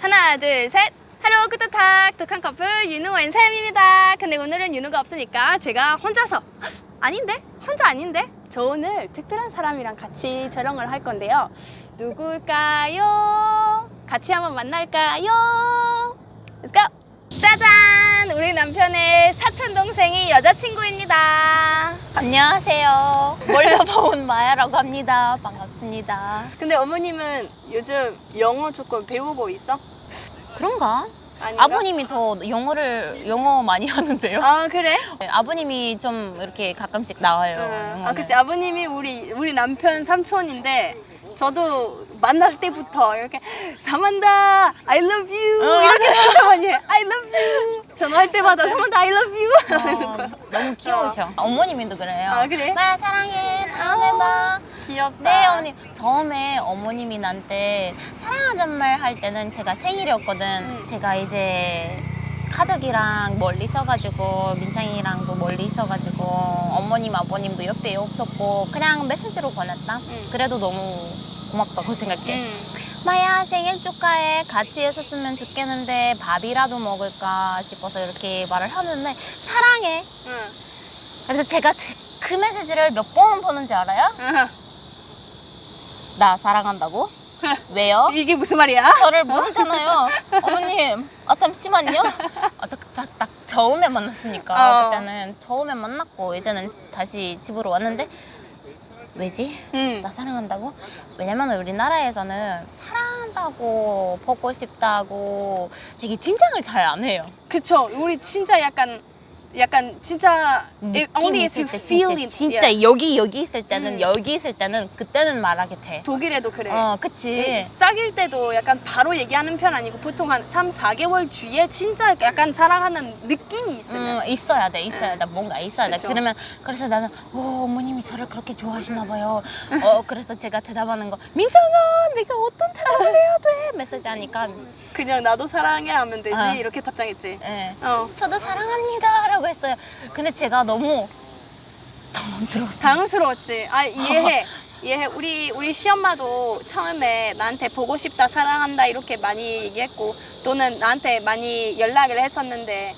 하나, 둘, 셋. 하로 끄떡탁 독한 커플 윤우 앤 샘입니다. 근데 오늘은 윤우가 없으니까 제가 혼자서 아닌데? 혼자 아닌데? 저 오늘 특별한 사람이랑 같이 촬영을 할 건데요. 누굴까요? 같이 한번 만날까요? Let's go! 짜잔! 우리 남편의 사촌 동생이 여자친구입니다. 안녕하세요. 멀리서 본 마야라고 합니다. 반갑습니다. 근데 어머님은 요즘 영어 조금 배우고 있어? 그런가? 아닌가? 아버님이 더 영어를 영어 많이 하는데요. 아 그래? 네, 아버님이 좀 이렇게 가끔씩 나와요. 응. 영어는. 아 그치 아버님이 우리 우리 남편 삼촌인데 저도 만날 때부터 이렇게 사만다 I love you 어, 이렇게 진짜 많이 해 I love you 전화할 때마다 사만다 I love you 어, 너무 귀여우셔. 어머님도 그래요. 아, 그래? 마야 사랑해. 다음에 봐. 귀엽다 네, 어머님. 처음에 어머님이 나한테 사랑하는 말 할 때는 제가 생일이었거든. 음. 제가 이제 가족이랑 멀리 있어가지고 민창이랑도 멀리 있어가지고 어머님 아버님도 옆에 없었고 그냥 메시지로 보냈다. 음. 그래도 너무 고맙다고 생각해. 응. 마야 생일 축하해. 같이 있었으면 좋겠는데 밥이라도 먹을까 싶어서 이렇게 말을 하는데 사랑해. 응. 그래서 제가 그 메시지를 몇 번 보는지 알아요? 응. 나 사랑한다고? 왜요? 이게 무슨 말이야? 저를 모르잖아요. 어머님, 아 잠시만요. 아, 딱, 딱, 딱 처음에 만났으니까 어. 그때는 처음에 만났고 이제는 다시 집으로 왔는데 왜지? 응. 나 사랑한다고? 왜냐면 우리나라에서는 사랑한다고 보고 싶다고 되게 진작을 잘 안 해요. 그쵸 우리 진짜 약간 약간 진짜 느낌 only if 있을 you 때 feel 진짜, it 진짜 yeah. 여기 여기 있을 때는 음. 여기 있을 때는 그때는 말하게 돼. 독일에도 그래 어, 그치. 사귈 때도 약간 바로 얘기하는 편 아니고 보통 한 3, 4개월 뒤에 진짜 약간 사랑하는 느낌이 있으면 음, 있어야 돼, 있어야 돼, 뭔가 있어야 돼. 그쵸. 그러면 그래서 나는 오 어머님이 저를 그렇게 좋아하시나 봐요. 어 그래서 제가 대답하는 거 민정아, 내가 어떤 대답을 해야 돼? 메시지 하니까 그냥 나도 사랑해 하면 되지 아. 이렇게 답장했지 예, 어 저도 사랑합니다라고 했어요. 근데 제가 너무 당황스러웠어요. 당황스러웠지 아 이해해 이해해 우리 우리 시엄마도 처음에 나한테 보고 싶다 사랑한다 이렇게 많이 얘기했고 또는 나한테 많이 연락을 했었는데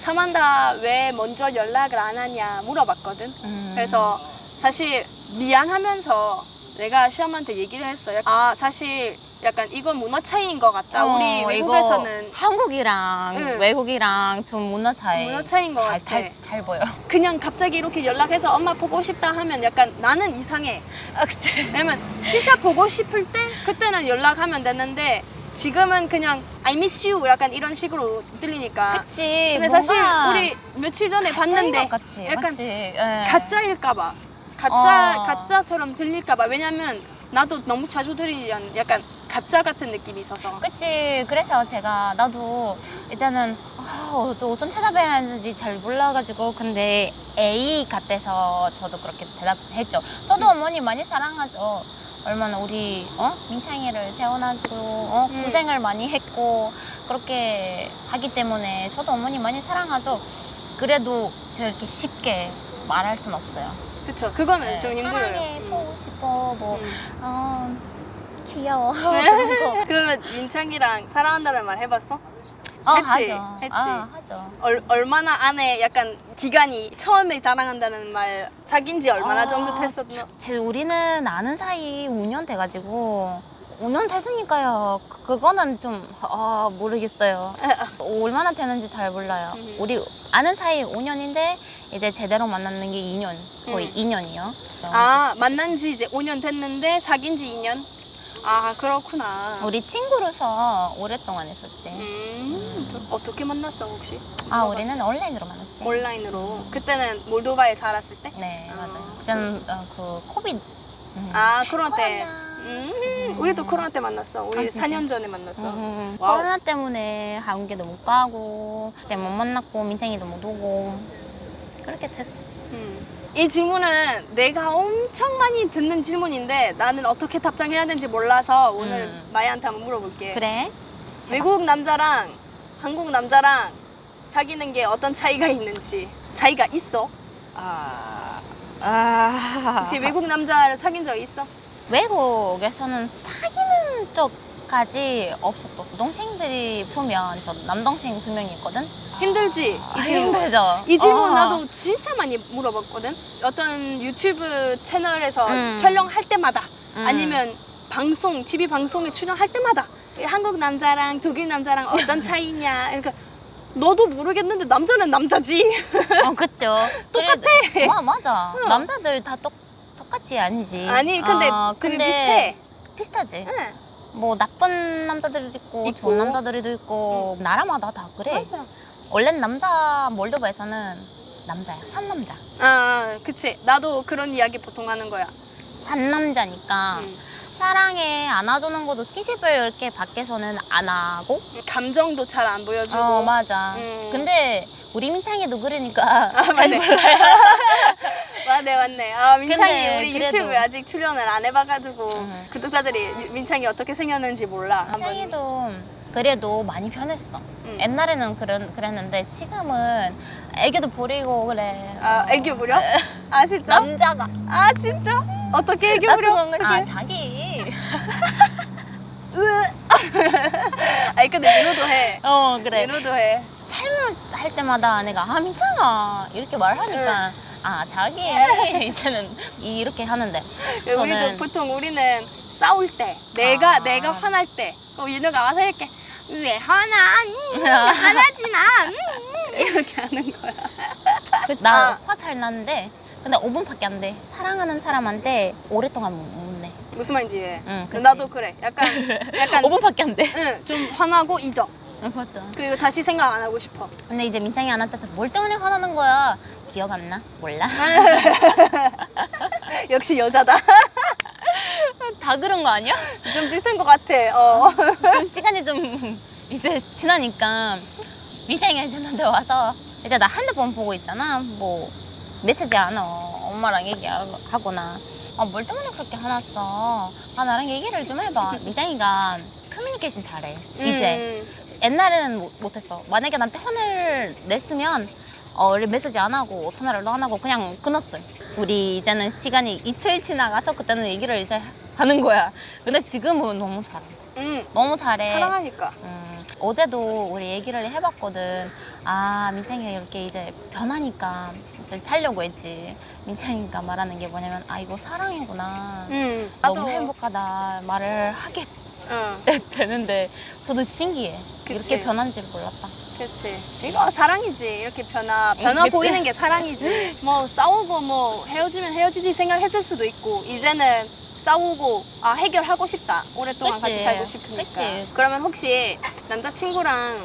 사만다 왜 먼저 연락을 안 하냐 물어봤거든 음. 그래서 사실 미안하면서 내가 시험한테 얘기를 했어요. 아 사실 약간 이건 문화 차이인 것 같다. 어, 우리 외국에서는 한국이랑 응. 외국이랑 좀 문화 차이 문화 차이인 것 잘, 같아. 잘, 잘 보여. 그냥 갑자기 이렇게 연락해서 엄마 보고 싶다 하면 약간 나는 이상해. 아, 그치. 왜냐면 진짜 보고 싶을 때 그때는 연락하면 되는데 지금은 그냥 I miss you 약간 이런 식으로 들리니까. 그치. 근데 사실 뭔가 우리 며칠 전에 봤는데 것 같지. 약간 맞지? 예. 가짜일까봐 가짜 어. 가짜처럼 들릴까봐 왜냐면 나도 너무 자주 들리는 약간 가짜 같은 느낌이 있어서 그치. 그래서 제가 나도 이제는 아, 또 어떤 대답해야 하는지 잘 몰라가지고 근데 A 같아서 저도 그렇게 대답했죠. 저도 어머니 많이 사랑하죠. 얼마나 우리 어 민창이를 태어나고 어? 음. 고생을 많이 했고 그렇게 하기 때문에 저도 어머니 많이 사랑하죠. 그래도 저렇게 쉽게 말할 순 없어요. 그쵸 그거는 네, 좀 힘들어요 사랑해 음. 보고 싶어 뭐 음. 어, 귀여워 그런 거. 그러면 민창이랑 사랑한다는 말 해봤어? 어, 했지? 하죠. 했지? 아, 하죠. 얼, 얼마나 안에 약간 기간이 처음에 사랑한다는 말 사귄 지 얼마나 아, 정도 됐었나? 제 우리는 아는 사이 5년 돼가지고 5년 됐으니까요. 그- 그거는 좀 아, 모르겠어요. 얼마나 되는지 잘 몰라요. 음. 우리 아는 사이 5년인데 이제 제대로 만나는 게 2년, 거의 음. 2년이요. 아 만난 지 이제 5년 됐는데 사귄 지 2년? 아 그렇구나 우리 친구로서 오랫동안 했었지. 음, 어떻게 만났어 혹시? 아, 우리는 온라인으로 만났지. 온라인으로 그때는 몰도바에 살았을 때? 네, 아. 맞아요. 그때는 어, 그 코비드. 음. 아 코로나 때 코로나. 음, 우리도 코로나 때 만났어 우리 아, 진짜? 4년 전에 만났어 음, 와우. 코로나 때문에 한국에도 못 가고 그때 못 만났고 민창이도 못 오고 그렇게 됐어. 음. 이 질문은 내가 엄청 많이 듣는 질문인데 나는 어떻게 답장해야 되는지 몰라서 오늘 음. 마야한테 한번 물어볼게 그래? 외국 남자랑 한국 남자랑 사귀는 게 어떤 차이가 있는지 차이가 있어? 아, 아. 혹시 외국 남자를 사귄 적 있어? 외국에서는 사귀는 쪽 아직까지 없었고 동생들이 보면 저 남동생 두 명 있거든. 힘들지? 아, 이 질문. 힘들죠. 이 질문 어. 나도 진짜 많이 물어봤거든. 어떤 유튜브 채널에서 음. 촬영할 때마다 음. 아니면 방송, TV 방송에 출연할 때마다 한국 남자랑 독일 남자랑 어떤 차이냐. 그러니까 너도 모르겠는데 남자는 남자지. 어, 그쵸. 똑같아. 그래도- 마, 맞아. 응. 남자들 다 똑, 똑같지 아니지. 아니 근데 어, 근데 비슷해. 비슷하지. 응. 뭐 나쁜 남자들도 있고, 있고. 좋은 남자들도 있고 나라마다 다 그래. 맞아. 원래는 남자 몰도바에서는 남자야. 산 남자. 아, 아, 그치. 나도 그런 이야기 보통 하는 거야. 산 남자니까 음. 사랑에 안아주는 것도 스킨십을 이렇게 밖에서는 안 하고. 감정도 잘 안 보여주고. 어 맞아. 음. 근데 우리 민창이도 그러니까 아, 맞네. 맞네, 맞네. 아, 민창이 근데 우리 그래도- 유튜브에 아직 출연을 안 해봐가지고 음. 구독자들이 유- 민창이 어떻게 생겼는지 몰라. 한번. 민창이도 그래도 많이 변했어. 음. 옛날에는 그런, 그랬는데 지금은 애교도 부리고 그래. 아, 어. 애교 부려? 아, 진짜? 남자가. 아, 진짜? 어떻게 애교 부려? 아 자기. 아니, 근데 민호도 해. 어 그래. 민호도 해. 잘못할 때마다 내가 아 민창아 이렇게 말하니까 아 자기 이제는 이렇게 하는데 우리도 저는- 보통 우리는 싸울 때, 내가, 아. 내가 화날 때, 그럼 윤호가 와서 이렇게, 왜 화나? 음, 화나지 마! 음, 음, 이렇게 하는 거야. 아. 나화잘 나는데 근데 5분밖에 안 돼. 사랑하는 사람한테 오랫동안 못, 못 내. 무슨 말인지 이해. 응, 그치. 나도 그래. 약간, 약간, 5분밖에 안 돼. 응, 좀 화나고 잊어. 응, 맞죠. 그리고 다시 생각 안 하고 싶어. 근데 이제 민창이 안 왔다서 뭘 때문에 화나는 거야? 기억 안 나? 몰라? 역시 여자다. 다 그런 거 아니야? 좀 비슷한 것 같아. 어. 좀 시간이 좀 이제 지나니까 민창이가 이제 나한테 와서 이제 나 핸드폰 보고 있잖아. 뭐 메시지 안 와. 엄마랑 얘기하거나. 아, 뭘 때문에 그렇게 화났어? 아, 나랑 얘기를 좀 해봐. 민창이가 커뮤니케이션 잘해. 이제. 음, 옛날에는 못- 못했어. 만약에 나한테 화를 냈으면 어, 메시지 안 하고 전화를 안 하고 그냥 끊었어요. 우리 이제는 시간이 이틀 지나가서 그때는 얘기를 이제 하는 거야. 근데 지금은 너무 잘해. 음, 너무 잘해. 사랑하니까. 음, 어제도 우리 얘기를 해봤거든. 아, 민창이가 이렇게 이제 변하니까 이제 살려고 했지. 민창이가 말하는 게 뭐냐면, 아, 이거 사랑이구나. 음, 너무 행복하다 말을 하게 응, 되는데, 저도 신기해. 그치. 이렇게 변한 줄 몰랐다. 그치. 이거 사랑이지. 이렇게 변화, 변화 그치. 보이는 게 사랑이지. 뭐, 싸우고 뭐, 헤어지면 헤어지지 생각했을 수도 있고, 이제는 싸우고, 아, 해결하고 싶다. 오랫동안 그치. 같이 살고 싶으니까. 그치. 그러면 혹시 남자친구랑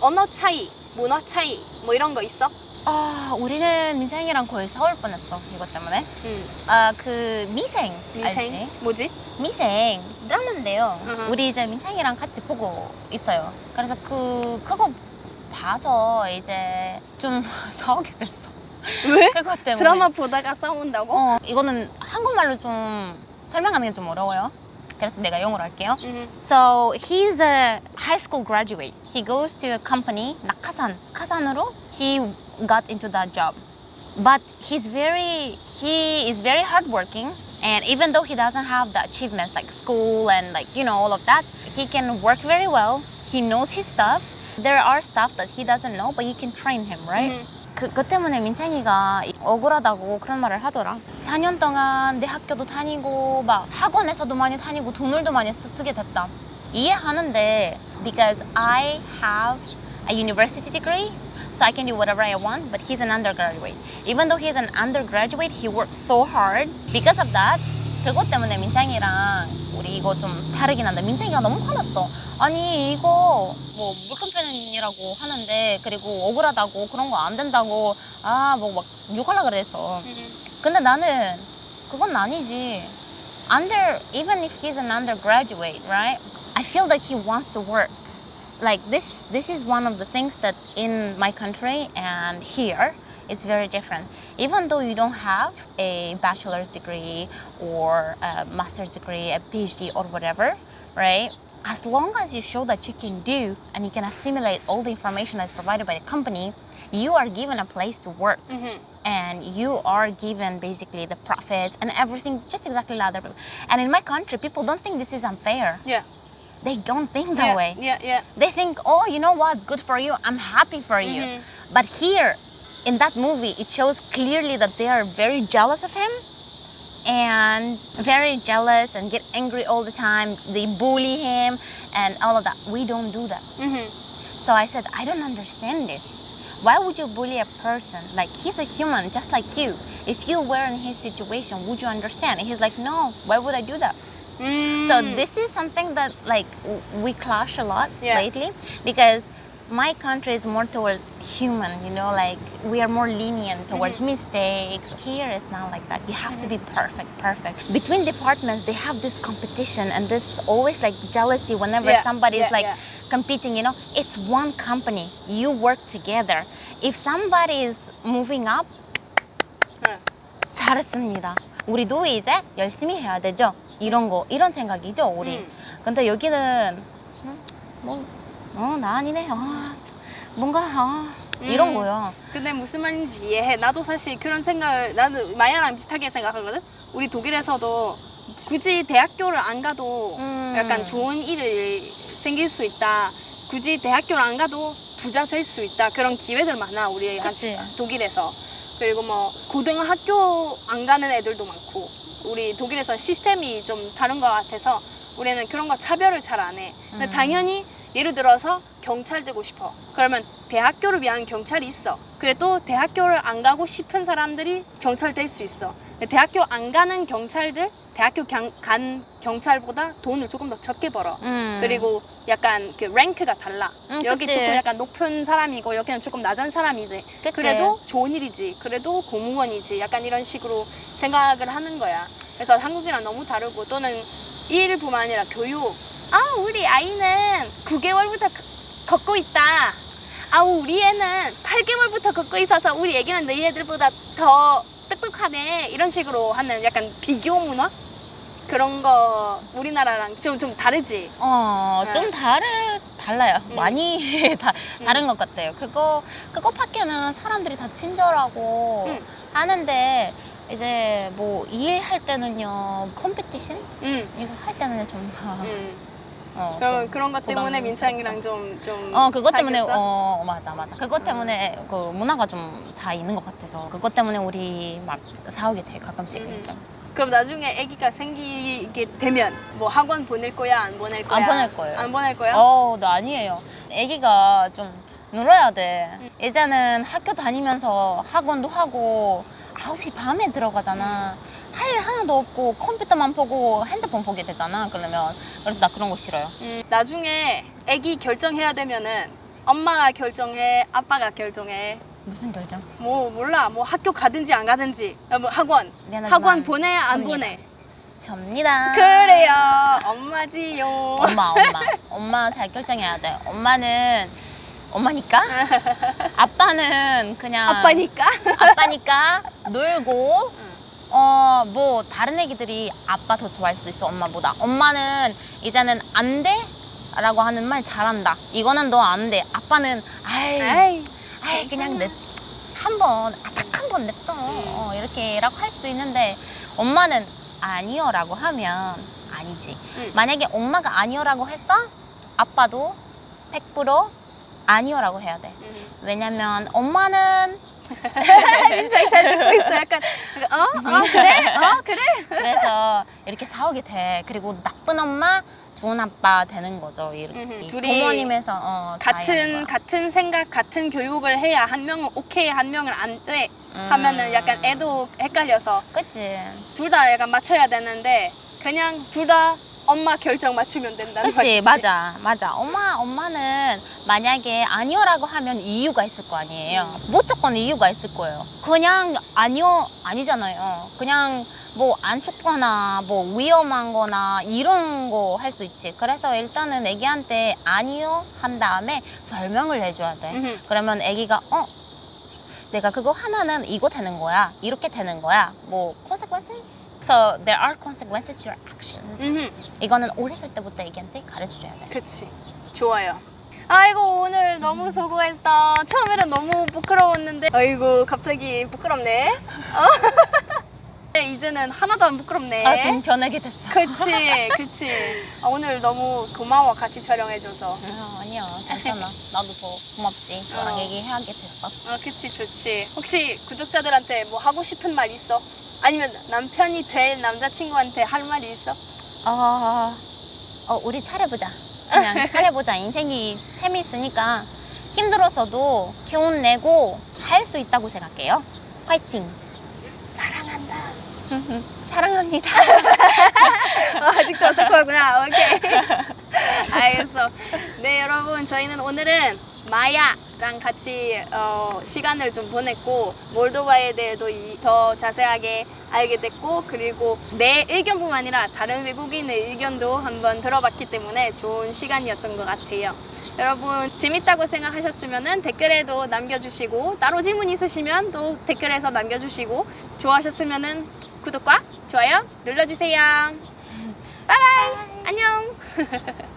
언어 차이, 문화 차이, 뭐 이런 거 있어? 아, 우리는 민창이랑 거의 싸울 뻔했어. 이것 때문에. 응. 아, 그 미생. 미생? 알지? 뭐지? 미생 드라마인데요. 으흠. 우리 이제 민창이랑 같이 보고 있어요. 그래서 그 그거 봐서 이제 좀 싸우게 됐어. 왜? 그것 때문에. 드라마 보다가 싸운다고? 어, 이거는 한국말로 좀 설명하는 게 좀 어려워요. 그래서 내가 영어로 할게요. 응. So he's a high school graduate. He goes to a company, 낙하산. 카산으로 he got into that job. But he's very he is very hardworking and even though he doesn't have the achievements like school and like you know all of that, he can work very well. He knows his stuff. There are stuff that he doesn't know, but you can train him, right? 음. 그, 그 때문에 민창이가 억울하다고 그런 말을 하더라. 4년 동안 내 학교도 다니고 막 학원에서도 많이 다니고 돈을도 많이 쓰, 쓰게 됐다. 이해하는데 because I have a university degree so I can do whatever I want but he's an undergraduate. Even though he's an undergraduate he worked so hard because of that 그것 때문에 민창이랑 우리 이거 좀 다르긴 한데 민창이가 너무 화났어. 아니 이거 뭐 물권편이라고 하는데 그리고 억울하다고 그런 거 안 된다고 아 뭐 막 욕하려 그랬어. 근데 나는 그건 아니지. Under even if he's an undergraduate, right? I feel that he wants to work. Like this this is one of the things that in my country and here it's very different. Even though you don't have a bachelor's degree or a master's degree, a PhD or whatever, right? As long as you show that you can do and you can assimilate all the information that's provided by the company, you are given a place to work 응. and you are given basically the profits and everything just exactly like other people. And in my country, people don't think this is unfair. Yeah. they don't think that yeah, way. Yeah, yeah. They think, oh, you know what? Good for you. I'm happy for you. Mhm. But here, in that movie, it shows clearly that they are very jealous of him and very jealous and get angry all the time. They bully him and all of that. We don't do that. Mhm. So I said, I don't understand this. Why would you bully a person? Like, he's a human just like you. If you were in his situation, would you understand? And he's like, no, why would I do that? Mm. So this is something that like w- we clash a lot Yeah. lately because my country is more toward human, you know, like we are more lenient towards Mm-hmm. mistakes. Here is not like that. You have to be perfect, perfect. Between departments, they have this competition and this always like jealousy whenever Yeah, somebody is yeah, like yeah. competing, you know. It's one company. You work together. If somebody is moving up, 응. 잘했습니다. 우리도 이제 열심히 해야 되죠. 이런 거, 이런 생각이죠, 우리. 음. 근데 여기는 음, 뭐, 어, 나 아니네. 아, 뭔가 아, 이런 음. 거요. 근데 무슨 말인지 이해해. 나도 사실 그런 생각을 나는 마야랑 비슷하게 생각하거든. 우리 독일에서도 굳이 대학교를 안 가도 음. 약간 좋은 일이 생길 수 있다. 굳이 대학교를 안 가도 부자 될 수 있다. 그런 기회들 많아 우리 한- 그치. 독일에서. 그리고 뭐 고등학교 안 가는 애들도 많고 우리 독일에서 시스템이 좀 다른 것 같아서 우리는 그런 거 차별을 잘 안 해. 근데 음. 당연히 예를 들어서 경찰 되고 싶어. 그러면 대학교를 위한 경찰이 있어. 그래 또 대학교를 안 가고 싶은 사람들이 경찰 될 수 있어. 대학교 안 가는 경찰들 대학교 경- 간 경찰보다 돈을 조금 더 적게 벌어. 음. 그리고 약간 그 랭크가 달라. 음, 여기 그치. 조금 약간 높은 사람이고 여기는 조금 낮은 사람이지. 그치. 그래도 좋은 일이지. 그래도 공무원이지. 약간 이런 식으로 생각을 하는 거야. 그래서 한국이랑 너무 다르고 또는 일뿐만 아니라 교육. 아 우리 아이는 9개월부터 걷고 있다. 아 우리 애는 8개월부터 걷고 있어서 우리 애기는 너희 애들보다 더 똑똑하네. 이런 식으로 하는 약간 비교 문화 그런 거 우리나라랑 좀 좀 다르지. 어, 네. 좀 다르, 달라요. 음. 많이 다, 음. 다른 것 같아요. 그거, 그거 밖에는 사람들이 다 친절하고 음. 하는데, 이제 뭐 일 할 때는요, 컴피티션? 응. 이거 할 때는 좀, 응. 어, 그런 좀 그런 것 때문에. 민창이랑 좀 좀. 어 그것 때문에 사귀었어? 어 맞아 맞아 그것 때문에 그 문화가 좀잘 있는 것 같아서 그것 때문에 우리 막 싸우게 돼 가끔씩 음. 그러니까. 그럼 나중에 아기가 생기게 되면 뭐 학원 보낼 거야 안 보낼 거야? 안 보낼 거예요. 안 보낼 거야? 어, 나 아니에요. 아기가 좀 놀아야 돼. 음. 이제는 학교 다니면서 학원도 하고 9시 밤에 들어가잖아. 할일 하나도 없고 컴퓨터만 보고 핸드폰 보게 되잖아. 그러면 그래서 나 그런 거 싫어요. 음, 나중에 아기 결정해야 되면은 엄마가 결정해, 아빠가 결정해. 무슨 결정? 뭐 몰라, 뭐 학교 가든지 안 가든지, 어, 뭐 학원, 미안하지만 학원 보내 안 접니다. 보내. 접니다. 그래요, 엄마지요. 엄마, 엄마. 엄마 잘 결정해야 돼. 엄마는 엄마니까. 아빠는 그냥 아빠니까. 아빠니까 놀고 어 뭐 다른 애기들이 아빠 더 좋아할 수도 있어 엄마보다. 엄마는 이제는 안 돼 라고 하는 말 잘한다. 이거는 너 안 돼. 아빠는 아이 아이, 아이 그냥 냅한번딱한 번 냅둬. 어, 이렇게 라고 할수 있는데 엄마는 아니요 라고 하면 아니지. 응. 만약에 엄마가 아니요 라고 했어? 아빠도 100% 아니요 라고 해야 돼. 음. 왜냐면 엄마는 민창이 잘 듣고 있어. 약간, 어, 어 그래, 어 그래. 그래서 이렇게 싸우게 돼. 그리고 나쁜 엄마, 좋은 아빠 되는 거죠. 이렇게 음흠. 둘이 부모님에서 어, 같은 거야. 같은 생각, 같은 교육을 해야 한 명은 오케이, 한 명은 안 돼. 음. 하면은 약간 애도 헷갈려서 그치. 둘 다 약간 맞춰야 되는데 그냥 둘 다 엄마 결정 맞추면 된다는 그치 말이지. 맞아 맞아. 엄마 엄마는 만약에 아니요라고 하면 이유가 있을 거 아니에요. 무조건 이유가 있을 거예요. 그냥 아니요 아니잖아요. 그냥 뭐안 좋거나 뭐 위험한 거나 이런 거 할 수 있지. 그래서 일단은 애기한테 아니요 한 다음에 설명을 해줘야 돼. 음흠. 그러면 아기가 어 내가 그거 하면은 이거 되는 거야. 이렇게 되는 거야. 뭐 consequences so there are consequences to your actions 음흠. 이거는 어렸을 때부터 애기한테 가르쳐줘야 돼. 그치. 좋아요. 아이고 오늘 너무 수고했다. 처음에는 너무 부끄러웠는데 아이고 갑자기 부끄럽네. 어? 이제는 하나도 안 부끄럽네. 아, 좀 변하게 됐어. 그치, 그치. 아, 오늘 너무 고마워, 같이 촬영해줘서. 아, 아니야, 괜찮아. 나도 더 고맙지. 너랑 어. 얘기하게 됐어. 어, 그치, 좋지. 혹시 구독자들한테 뭐 하고 싶은 말 있어? 아니면 남편이 될 남자친구한테 할 말이 있어? 어, 어, 우리 잘해보자. 그냥 잘해보자. 인생이 재미있으니까 힘들어서도 기운 내고 할 수 있다고 생각해요. 화이팅! 사랑한다. 사랑합니다. 어, 아직도 어색하구나. 오케이. 알겠어. 네, 여러분. 저희는 오늘은 마야 랑 같이 어, 시간을 좀 보냈고, 몰도바에 대해도 이- 더 자세하게 알게 됐고, 그리고 내 의견뿐만 아니라 다른 외국인의 의견도 한번 들어봤기 때문에 좋은 시간이었던 것 같아요. 여러분 재밌다고 생각하셨으면 댓글에도 남겨주시고 따로 질문 있으시면 또 댓글에서 남겨주시고 좋아하셨으면 구독과 좋아요 눌러주세요. 바이바이 안녕.